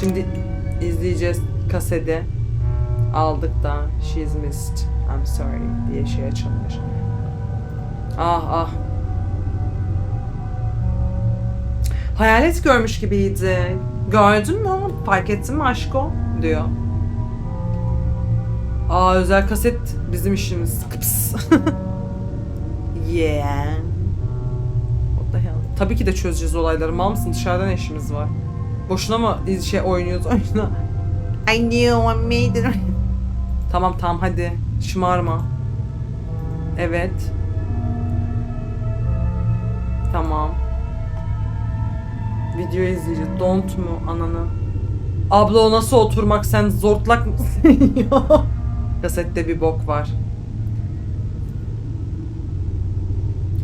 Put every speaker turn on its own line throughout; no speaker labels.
Şimdi izleyeceğiz kaseti. Aldık da she's missed. I'm sorry diye şey açılmış. Ah ah. Hayalet görmüş gibiydi. Gördün mü? Fark ettin mi aşko? Diyor. Aa özel kaset bizim işimiz. Yeah. What the hell? Tabii ki de çözeceğiz olayları. Mal mısın? Dışarıdan işimiz var. Boşuna mı şey oynuyoruz oyuna? I knew I made it. tamam tamam hadi. Şımarma. Evet. Tamam. Video izleyeceğiz. Don't mu ananı? Abla o nasıl oturmak sen zortlak mısın ya? Kasette bir bok var.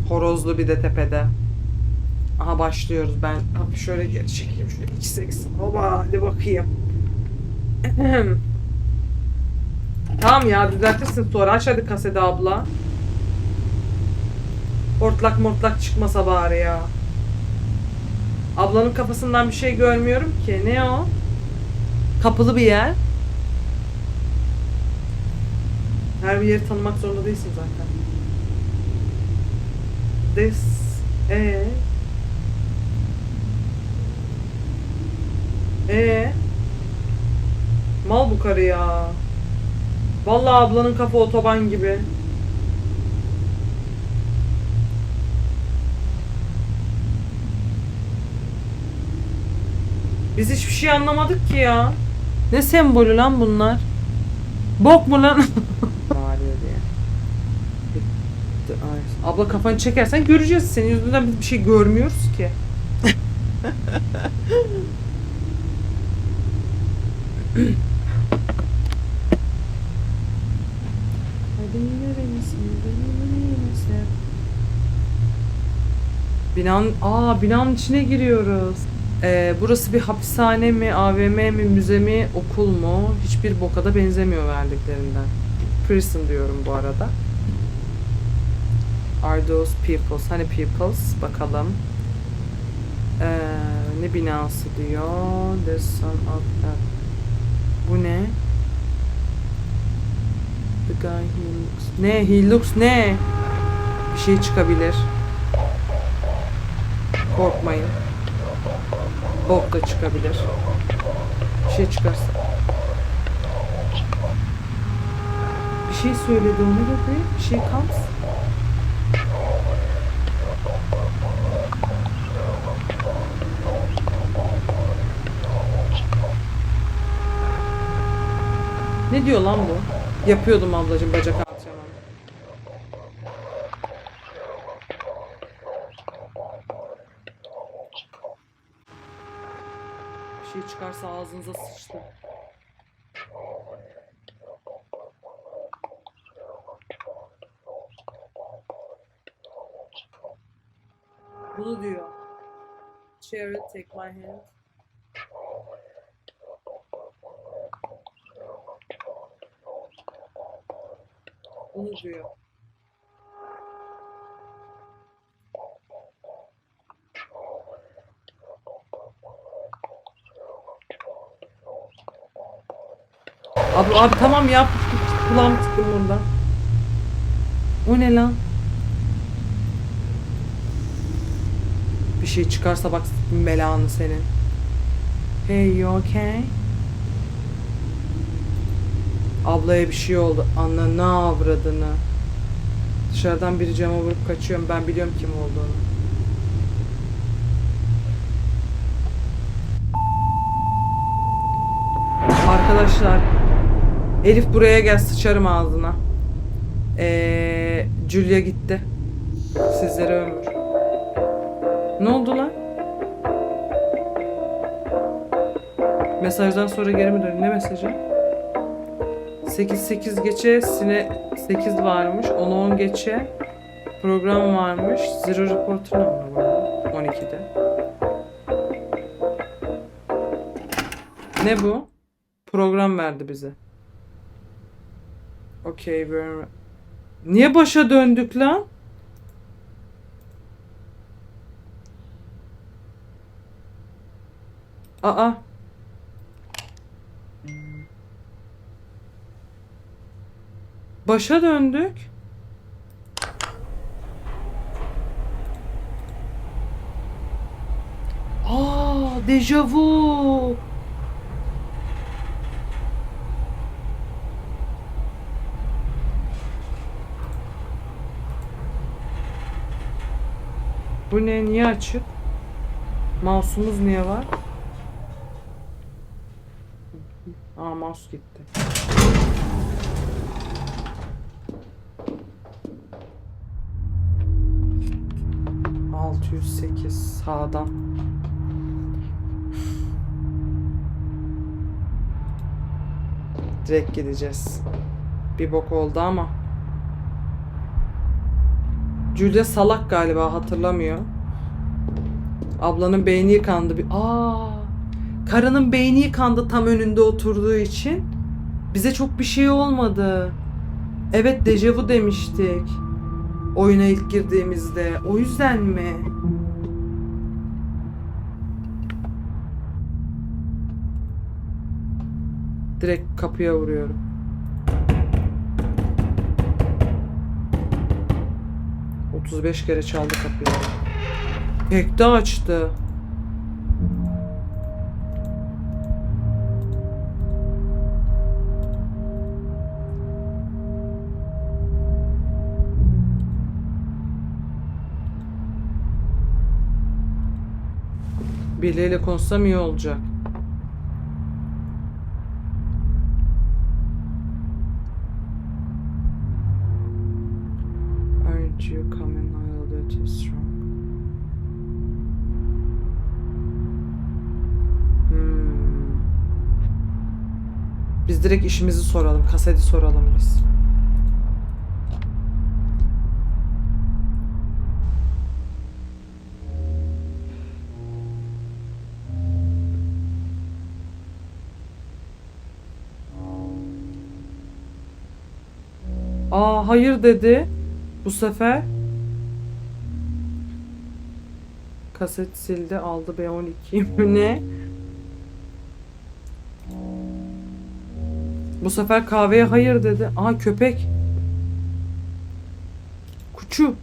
Horozlu bir de tepede. Aha başlıyoruz. Ben hafif şöyle geri çekeyim. Şöyle 2.80. Oba hadi bakayım. Tamam ya düzeltirsin sonra. Aç hadi kasede abla. Hortlak mortlak çıkmasa bari ya. Ablanın kafasından bir şey görmüyorum ki. Ne o? Kapılı bir yer. Her bir yeri tanımak zorunda değilsin zaten. This e e Mal bu karı ya. Vallahi ablanın kafa otoban gibi. Biz hiçbir şey anlamadık ki ya. Ne sembolü lan bunlar? Bok mu lan? Bağırıyor diye. Abla kafanı çekersen göreceğiz. Senin yüzünden biz bir şey görmüyoruz ki. Binanın, aa binanın içine giriyoruz. Ee, burası bir hapishane mi, AVM mi, müze mi, okul mu? Hiçbir boka da benzemiyor verdiklerinden. Prison diyorum bu arada. Are those peoples? Hani peoples? Bakalım. Ee, ne binası diyor? There's some of that. Bu ne? The guy he looks... Ne? He looks ne? Bir şey çıkabilir. Korkmayın. Bok da çıkabilir. Bir şey çıkarsa. Bir şey söyledi o ne dedi? Bir şey comes. Ne diyor lan bu? Yapıyordum ablacığım bacak antrenmanı. Bir şey çıkarsa ağzınıza sıçtı. Bunu diyor. Cherry take my hand. Bunu diyor. Abi, abi tamam ya. Kulağımı tıktım burada. O ne lan? Bir şey çıkarsa bak belanı senin. Hey you okay? Ablaya bir şey oldu. Anla ne avradını. Dışarıdan biri cama vurup kaçıyorum. Ben biliyorum kim olduğunu. Arkadaşlar Elif buraya gel sıçarım ağzına. Ee, Julia gitti. Sizlere ömür. Ne oldu lan? Mesajdan sonra geri mi dön? Ne mesajı? 8 8 geçe sine 8 varmış. 10 10 geçe program varmış. Zero Reporter ne var? 12'de. Ne bu? Program verdi bize. Okey, we're... Niye başa döndük lan? Aa. Başa döndük. Aa, dejavu. Bu ne? Niye açık? Mouse'umuz niye var? Aa mouse gitti. Sağdan. Direkt gideceğiz. Bir bok oldu ama. Julia salak galiba hatırlamıyor. Ablanın beyni yıkandı. Bir... Aa, karının beyni yıkandı tam önünde oturduğu için. Bize çok bir şey olmadı. Evet dejavu demiştik. Oyuna ilk girdiğimizde. O yüzden mi? Direkt kapıya vuruyorum. Otuz beş kere çaldı kapıyı. Tek de açtı. Birileriyle konuşsam iyi olacak. Direkt işimizi soralım. Kaseti soralım biz. Aa hayır dedi. Bu sefer kaset sildi aldı B12 mi ne? Bu sefer kahveye hayır dedi. Aa köpek. Kuçu.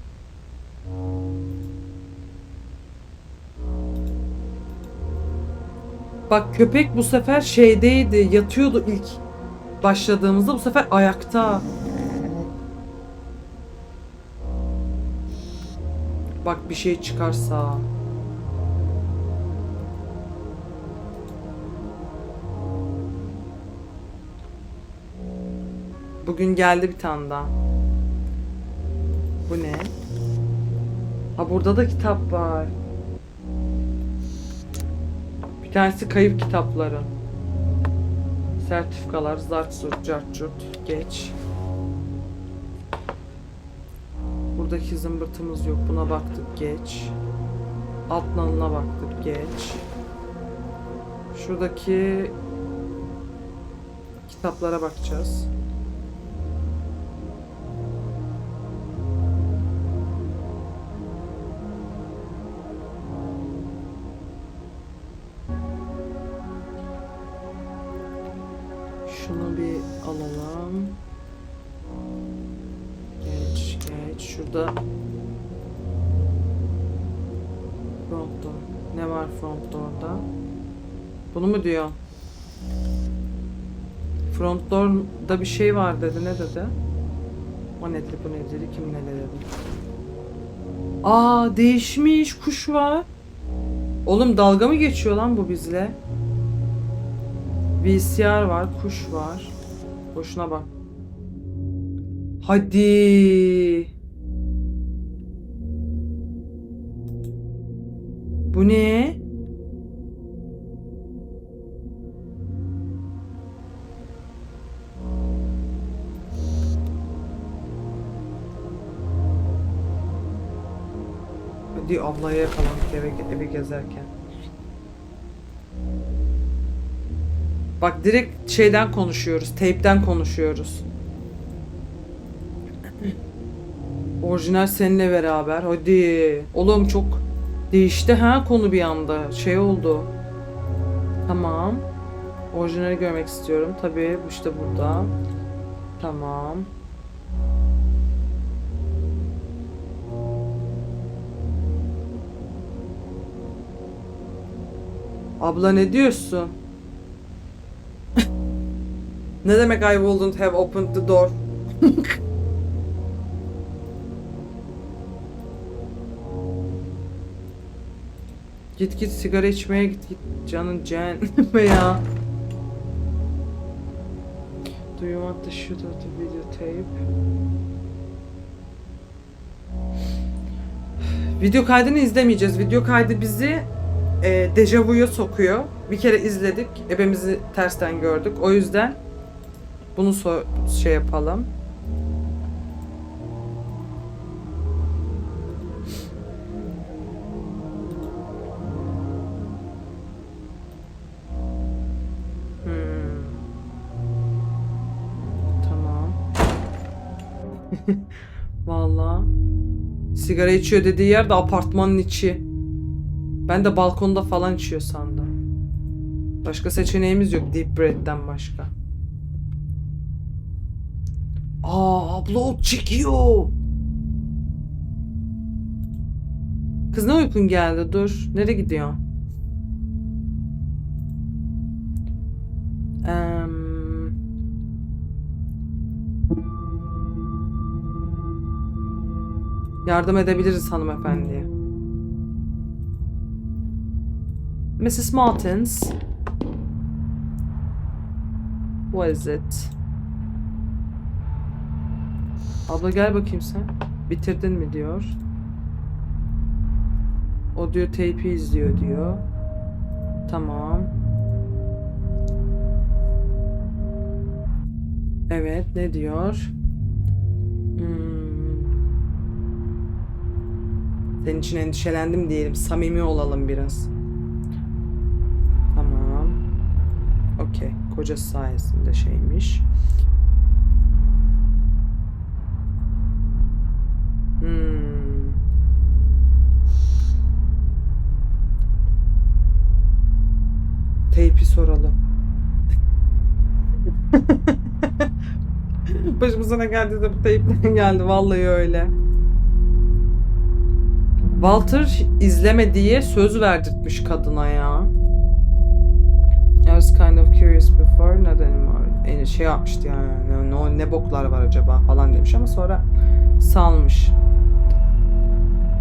Bak köpek bu sefer şeydeydi, yatıyordu ilk başladığımızda bu sefer ayakta. Bak bir şey çıkarsa. Bugün geldi bir tane daha. Bu ne? Ha burada da kitap var. Bir tanesi kayıp kitapların. Sertifikalar, zart zurt, cart curt, geç. Buradaki zımbırtımız yok. Buna baktık geç. Alt baktık geç. Şuradaki kitaplara bakacağız. Door'da bir şey var dedi. Ne dedi? O nedir bu nedir? Kim ne dedi? Aa değişmiş. Kuş var. Oğlum dalga mı geçiyor lan bu bizle? VCR var. Kuş var. Boşuna bak. Hadi. Bu ne? Hadi ablaya yakalandık eve, evi gezerken. Bak direkt şeyden konuşuyoruz. Teypten konuşuyoruz. Orijinal seninle beraber. Hadi. Oğlum çok değişti ha konu bir anda. Şey oldu. Tamam. Orijinali görmek istiyorum. Tabii işte burada. Tamam. Abla ne diyorsun? ne demek I wouldn't have opened the door? git git sigara içmeye git git canın cehenneme ya. Do you want the shoot of the videotape? Video kaydını izlemeyeceğiz. Video kaydı bizi e, dejavuya sokuyor. Bir kere izledik. Ebemizi tersten gördük. O yüzden bunu so- şey yapalım. Hmm. Tamam. Vallahi. Sigara içiyor dediği yer de apartmanın içi. Ben de balkonda falan içiyor sandım. Başka seçeneğimiz yok Deep Breath'ten başka. Aa abla o çekiyor. Kız ne uykun geldi dur. Nereye gidiyor? Em, yardım edebiliriz hanımefendiye. Mrs. Martins. What is it? Abla gel bakayım sen. Bitirdin mi diyor. O diyor tape'i izliyor diyor. Tamam. Evet ne diyor? Hmm. Senin için endişelendim diyelim. Samimi olalım biraz. Kocası sayesinde şeymiş. Hmm. Teypi soralım. Başımıza ne geldi de bu teypten geldi. Vallahi öyle. Walter izleme diye söz verdirtmiş kadına ya. I was kind of curious before, not anymore. Yani şey yapmıştı yani, ne, ne, boklar var acaba falan demiş ama sonra salmış.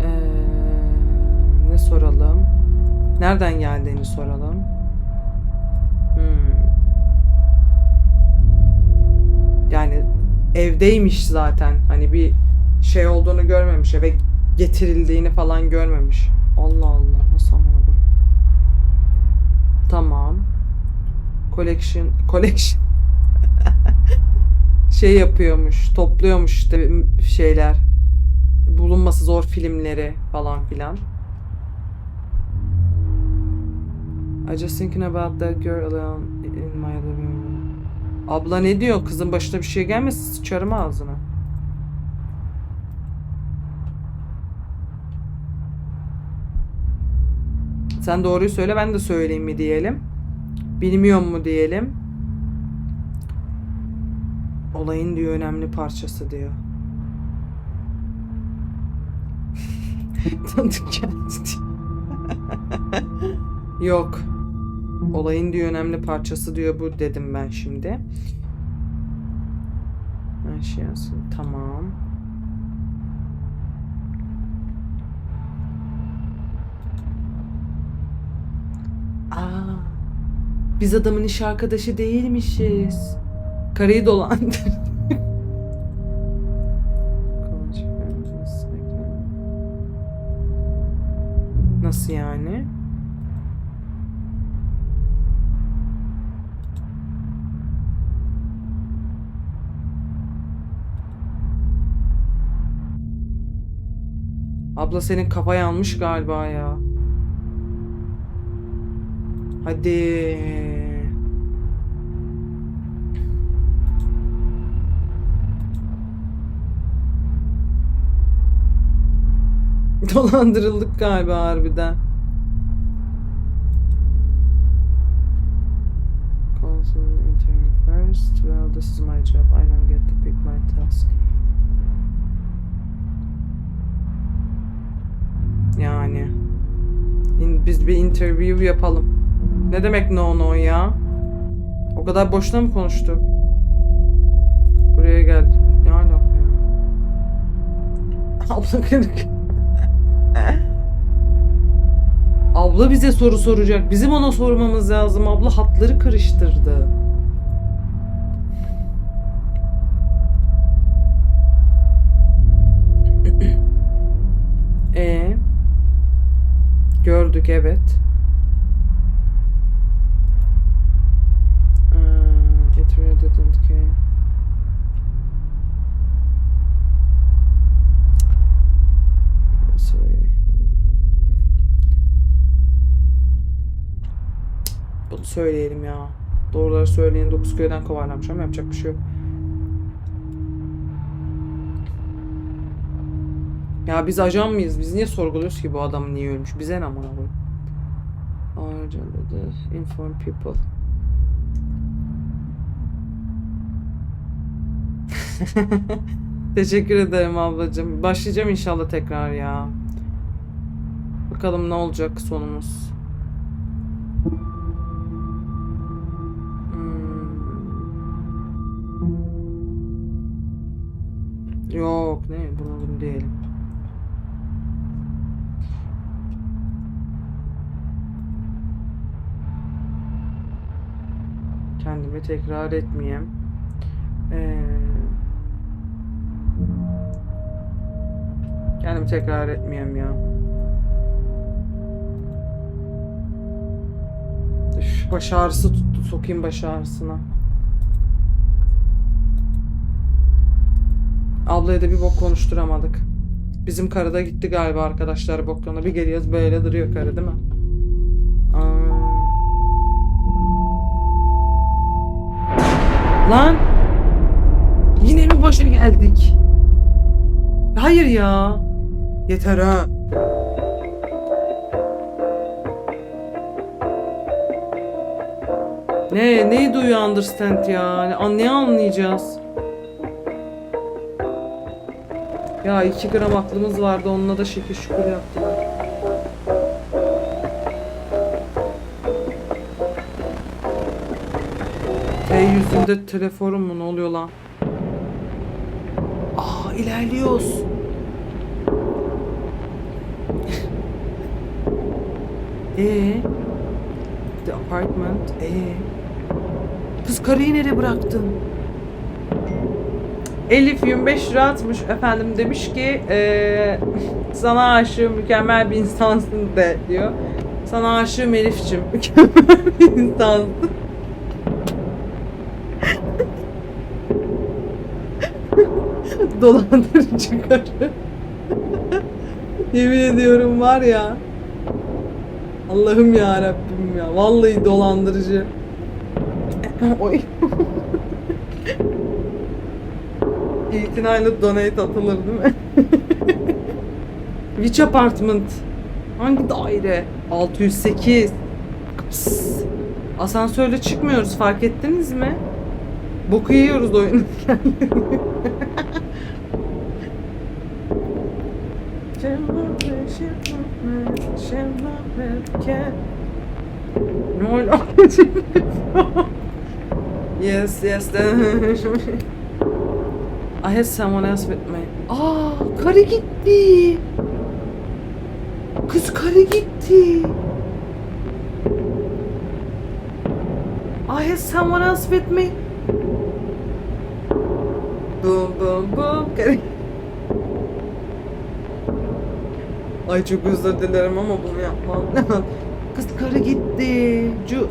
Ee, ne soralım? Nereden geldiğini soralım. Hmm. Yani evdeymiş zaten. Hani bir şey olduğunu görmemiş. Eve getirildiğini falan görmemiş. Allah Allah nasıl amına? Tamam. Collection collection şey yapıyormuş, topluyormuş işte şeyler. Bulunması zor filmleri falan filan. I just thinking about that girl alone in my living room. Abla ne diyor? Kızın başına bir şey gelmesin sıçarım ağzına. Sen doğruyu söyle ben de söyleyeyim mi diyelim. Bilmiyor mu diyelim. Olayın diyor önemli parçası diyor. Tanıdık geldi. Yok. Olayın diyor önemli parçası diyor bu dedim ben şimdi. Aşağısı tamam. Aa, biz adamın iş arkadaşı değilmişiz. Karıyı dolandır. Nasıl yani? Abla senin kafa yanmış galiba ya. Hadi. Dolandırıldık galiba harbiden. First. Well, this is my job. I don't get to pick my task. Yani. Biz bir interview yapalım. Ne demek no no ya? O kadar boşuna mı konuştuk? Buraya gel. Ne alaka ya? Abla kırık. Abla bize soru soracak. Bizim ona sormamız lazım. Abla hatları karıştırdı. E gördük evet. Söyleyelim ya. Doğruları söyleyin. Dokuz köyden kovarlamış ama yapacak bir şey yok. Ya biz ajan mıyız? Biz niye sorguluyoruz ki bu adam niye ölmüş? Bize ne amına koyayım? Da inform people. Teşekkür ederim ablacığım. Başlayacağım inşallah tekrar ya. Bakalım ne olacak sonumuz. Yok ne bunalım değil. Kendimi tekrar etmeyeyim. Ee, kendimi tekrar etmeyeyim ya. Üf, baş ağrısı tuttu. Sokayım baş ağrısına. Ablaya da bir bok konuşturamadık. Bizim karı da gitti galiba arkadaşlar boklarına. Bir geliyoruz böyle duruyor karı değil mi? Aa. Lan! Yine mi başa geldik? Hayır ya. Yeter ha. Ne? You understand ya? Ne anlayacağız? Ya iki gram aklımız vardı onunla da şekil şukur yaptılar. T yüzünde telefonum mu ne oluyor lan? Aa ilerliyoruz. Ee, the apartment. Ee, kız karıyı nereye bıraktın? Elif 25 lira atmış efendim demiş ki eee, sana aşığım mükemmel bir insansın de diyor. Sana aşığım Elif'cim mükemmel bir insansın. Dolandırıcı karı. Yemin ediyorum var ya. Allah'ım ya Rabbim ya. Vallahi dolandırıcı. Oy. İtinayla donate atılır değil mi? Which apartment? Hangi daire? 608. Pıs. Asansörle çıkmıyoruz fark ettiniz mi? Boku yiyoruz oyunu. ne oldu? yes, yes. I had someone else with me. Aa, karı gitti. Kız karı gitti. I had someone else with me. Boom boom boom. Karı... Ay çok özür dilerim ama bunu yapmam. Kız karı gitti. Ju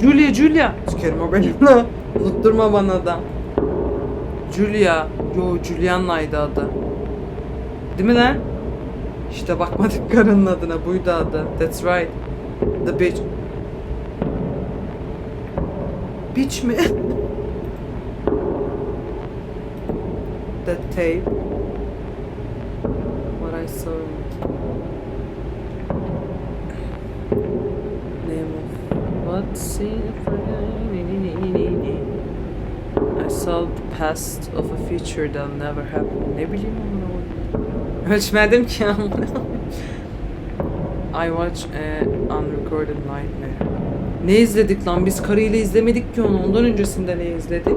Julia Julia. Sikerim o benimle. Unutturma bana da. Julia. Yo Juliana'ydı adı. Değil mi lan? İşte bakmadık karının adına. Buydu adı. That's right. The bitch. Bitch mi? That tape. What I saw. Name of what's in I saw past of a future that'll never happen. Ne bileyim onu. Ölçmedim ki. I watch a unrecorded nightmare. Ne izledik lan? Biz karıyla izlemedik ki onu. Ondan öncesinde ne izledik?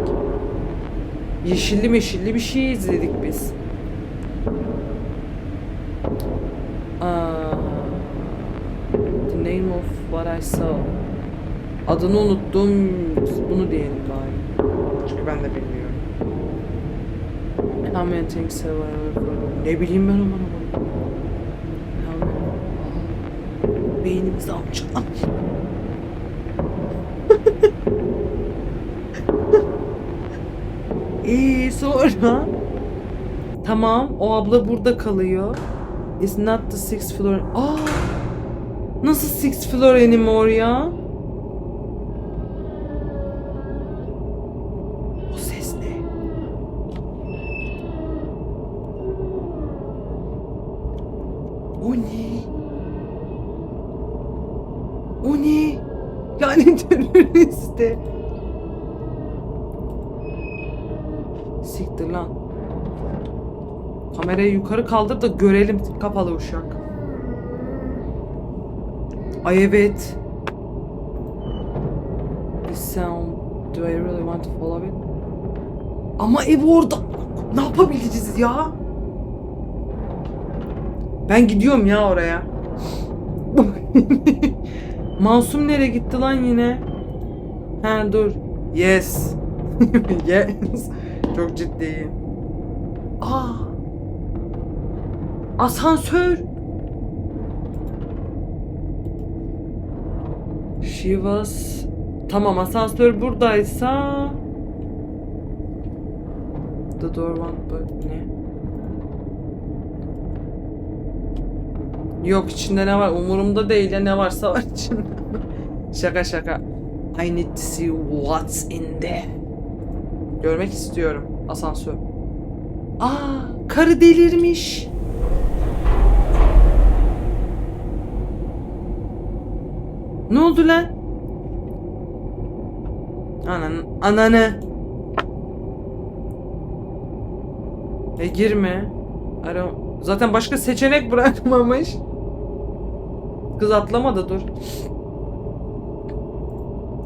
Yeşilli meşilli bir şey izledik biz. The name of what I saw. Adını unuttum. Bunu diyelim bari. Çünkü ben de bilmiyorum. Ever Ne bileyim ben aman aman. How many- Beynimiz amca. İyi sonra Tamam o abla burada kalıyor. It's not the sixth floor. Aa! Nasıl sixth floor anymore ya? O ne? Yani teröristi. Siktir lan. Kamerayı yukarı kaldır da görelim kapalı uşak. Ay evet. This sound, do I really want to follow it? Ama ev orada. Ne yapabileceğiz ya? Ben gidiyorum ya oraya. Masum nereye gitti lan yine? He dur. Yes. yes. Çok ciddiyim. Aa. Asansör. She was... Tamam asansör buradaysa... The door won't ne? Yok içinde ne var umurumda değil ya ne varsa var içinde. şaka şaka. I need to see what's in there. Görmek istiyorum asansör. Aa, karı delirmiş. Ne oldu lan? Anan, ananı. E girme. Ara, zaten başka seçenek bırakmamış. Kız atlamadı dur.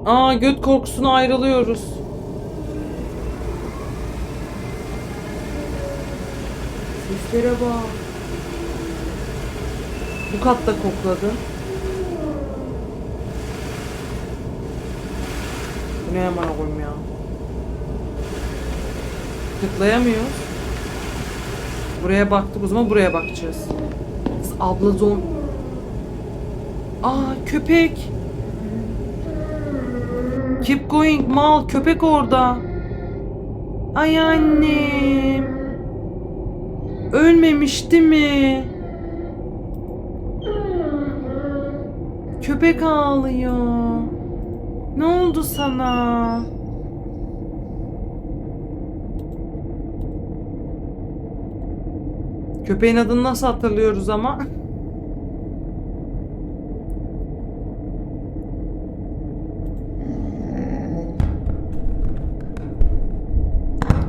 Aa göt korkusuna ayrılıyoruz. Seslere bak. Bu katta kokladı. Bu ne yaman koyayım ya. Tıklayamıyoruz. Buraya baktık o zaman buraya bakacağız. Kız abla zon... Aa köpek. Keep going mal köpek orada. Ay annem. Ölmemişti mi? Köpek ağlıyor. Ne oldu sana? Köpeğin adını nasıl hatırlıyoruz ama?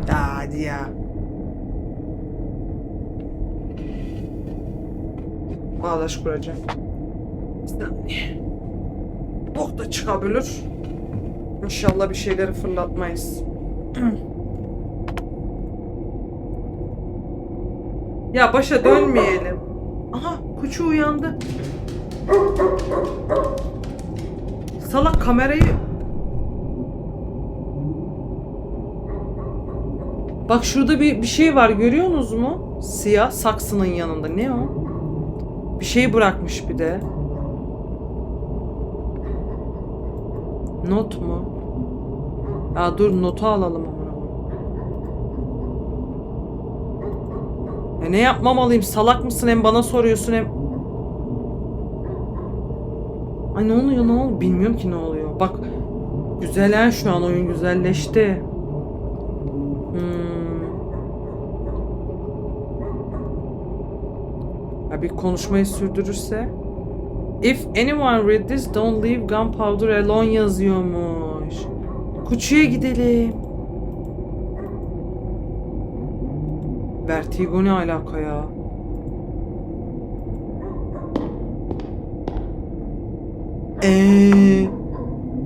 Ya hadi ya. Bağdaş kuracağım. Bok da çıkabilir. İnşallah bir şeyleri fırlatmayız. ya başa dönmeyelim. Aha kuçu uyandı. Salak kamerayı... Bak şurada bir, bir şey var görüyorsunuz mu? Siyah saksının yanında. Ne o? Bir şey bırakmış bir de. Not mu? Ya dur notu alalım amına. Ya ne yapmamalıyım? Salak mısın? Hem bana soruyorsun hem... Ay ne oluyor ne oluyor? Bilmiyorum ki ne oluyor. Bak güzel şu an oyun güzelleşti. Bir konuşmayı sürdürürse. If anyone read this, don't leave gunpowder alone yazıyormuş. Kuçuya gidelim. Vertigo ne alaka ya? Eee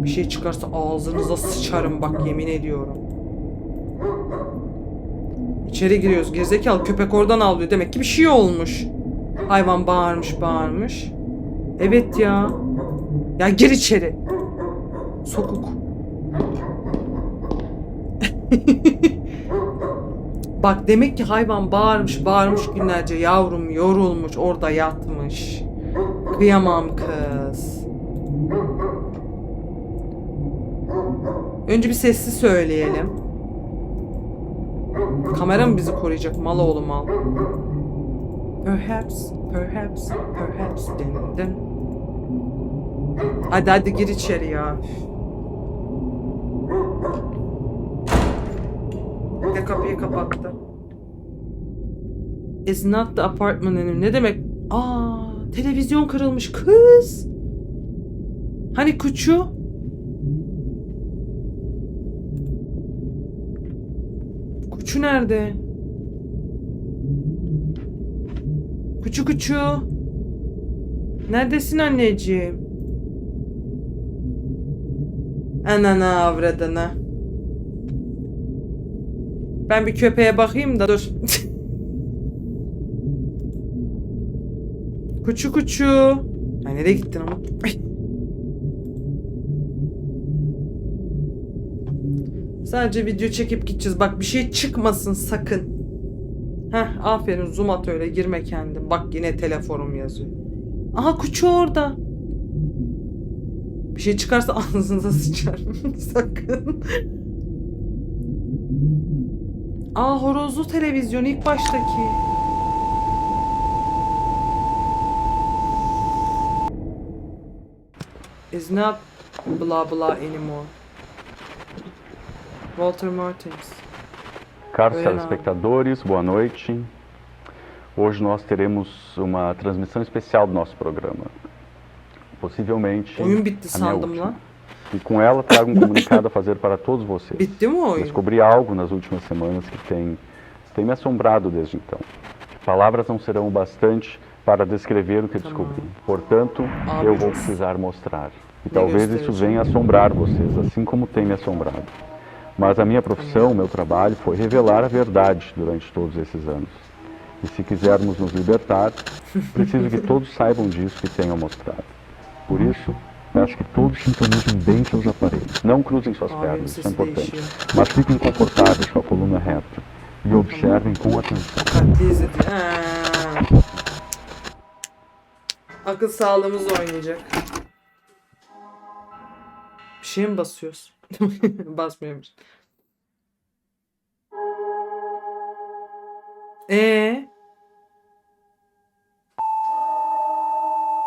Bir şey çıkarsa ağzınıza sıçarım bak yemin ediyorum. İçeri giriyoruz. Gerizekalı köpek oradan avlıyor. Demek ki bir şey olmuş. Hayvan bağırmış bağırmış. Evet ya. Ya gir içeri. Sokuk. Bak demek ki hayvan bağırmış bağırmış günlerce yavrum yorulmuş orada yatmış. Kıyamam kız. Önce bir sessiz söyleyelim. Kamera mı bizi koruyacak? Mal oğlu mal. Perhaps, perhaps, perhaps. Din din. Hadi hadi gir içeri ya. Bir kapıyı kapattı. It's not the apartment anymore. Ne demek? Aa, televizyon kırılmış kız. Hani kuçu? Kuçu nerede? Kuçu kuçu. Neredesin anneciğim? Anana avradına. Ben bir köpeğe bakayım da dur. kuçu kuçu. Ay nereye gittin ama? Sadece video çekip gideceğiz. Bak bir şey çıkmasın sakın. Heh aferin zoom at öyle girme kendin. Bak yine telefonum yazıyor. Aha kuçu orada. Bir şey çıkarsa ağzınıza sıçarım. sakın. Aa horozlu televizyon ilk baştaki. Is not blah blah anymore. Walter Martins.
Caros
Oi,
telespectadores, boa noite. Hoje nós teremos uma transmissão especial do nosso programa. Possivelmente a minha última. E com ela trago um comunicado a fazer para todos vocês. Descobri algo nas últimas semanas que tem, tem me assombrado desde então. Palavras não serão o bastante para descrever o que
Tá
descobri. Portanto, eu vou precisar mostrar. E talvez isso venha assombrar vocês, assim como tem me assombrado. Mas a minha profissão, o meu trabalho, foi revelar a verdade durante todos esses anos. E se quisermos nos libertar, preciso que todos saibam disso e tenham mostrado. Por isso, peço que todos sintonizem bem seus aparelhos. Não cruzem suas pernas, isso é importante. Mas fiquem confortáveis com a coluna reta. E observem com atenção.
Akıl sağlığımız oynayacak. Bir şeye mi basıyoruz? Basmıyormuş. Ee?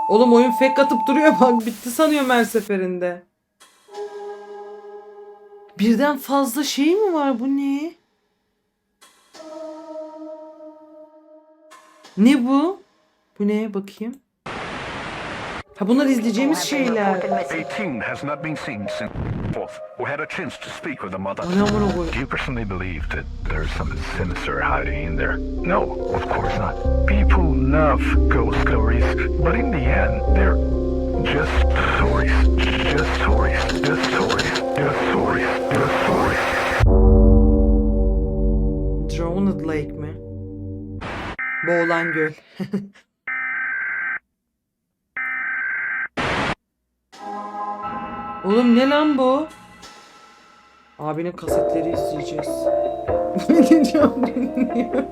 Oğlum oyun fake atıp duruyor bak bitti sanıyorum her seferinde. Birden fazla şey mi var bu ne? Ne bu? Bu ne bakayım? Ha bunlar izleyeceğimiz şeyler.
18 has not been seen since fourth or had a chance to speak with the mother.
Ne amına koyayım?
Do you personally believe that there's something sinister hiding in there? No, of course not. People love ghost stories, but in the end, they're just stories. Just stories. Just stories. Just stories. Just stories.
Drowned Lake mi? Boğulan göl. Oğlum ne lan bu? Abinin kasetleri izleyeceğiz. ne diyorum bilmiyorum.